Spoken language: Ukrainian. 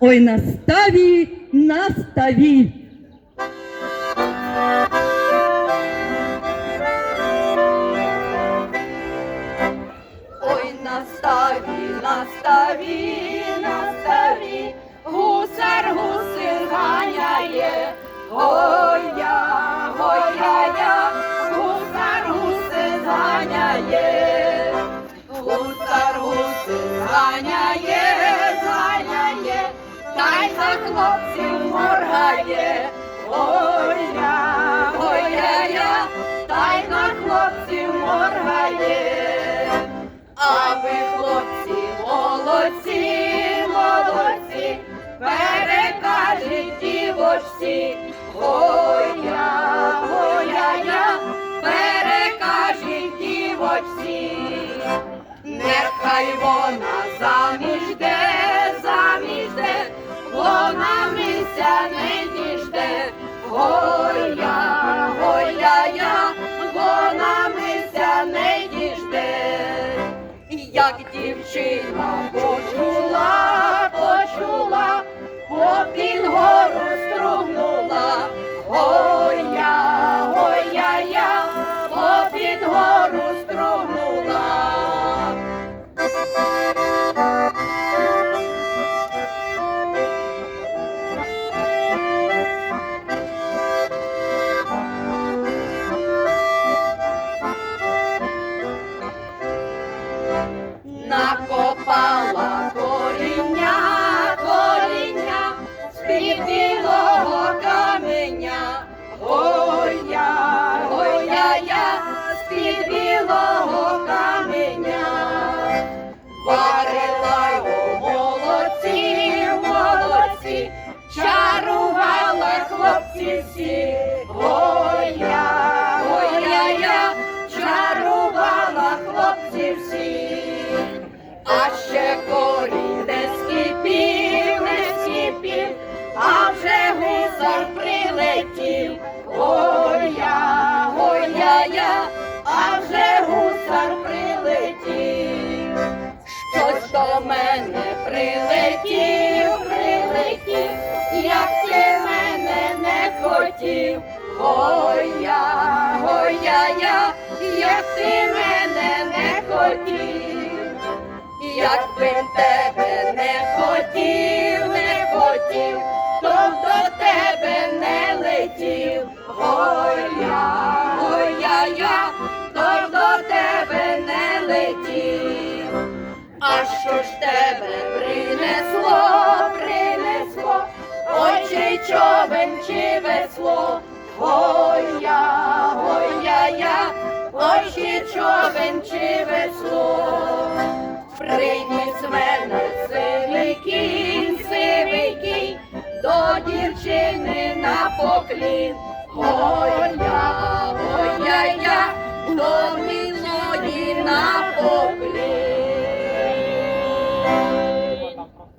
Ой, на ставі, на ставі. Ой, на ставі, на ставі, на ставі, гусар гуси ганяє, гоя, гоя, я, гусар гуси ганяє, гусар гуси ганяє, та хлопців моргає, гоя, гоя, я, та й на хлопців моргає. А ви, хлопці, молодці, молодці, перекажіть дівочці, гоя, гоя, я, перекажіть дівочці, нехай вона заміж мися не діжде, гоя, гоя, я, вона мися не діжде. Як дівчина почула, почула, попід гору білого каменя, варила у молодці, молодці, чарувала хлопці всі, гоя, гоя, я, чарувала хлопці всі. А ще корінь не скипів, не а вже гусар прилетів. Гоя, хотів. Гоя, гоя, я, як ти мене не хотів. Якби тебе не хотів, не хотів, то до тебе не летів. Гоя, гоя, я, то до тебе не летів. А що ж тебе принесло, принесло, чи човен, чи весло, гоя, гоя я, ой, чи човен, чи весло, прийдіть мене сивий кінь, сивий кінь, до дівчини на поклін, гоя, гоя я, до милої на поклін.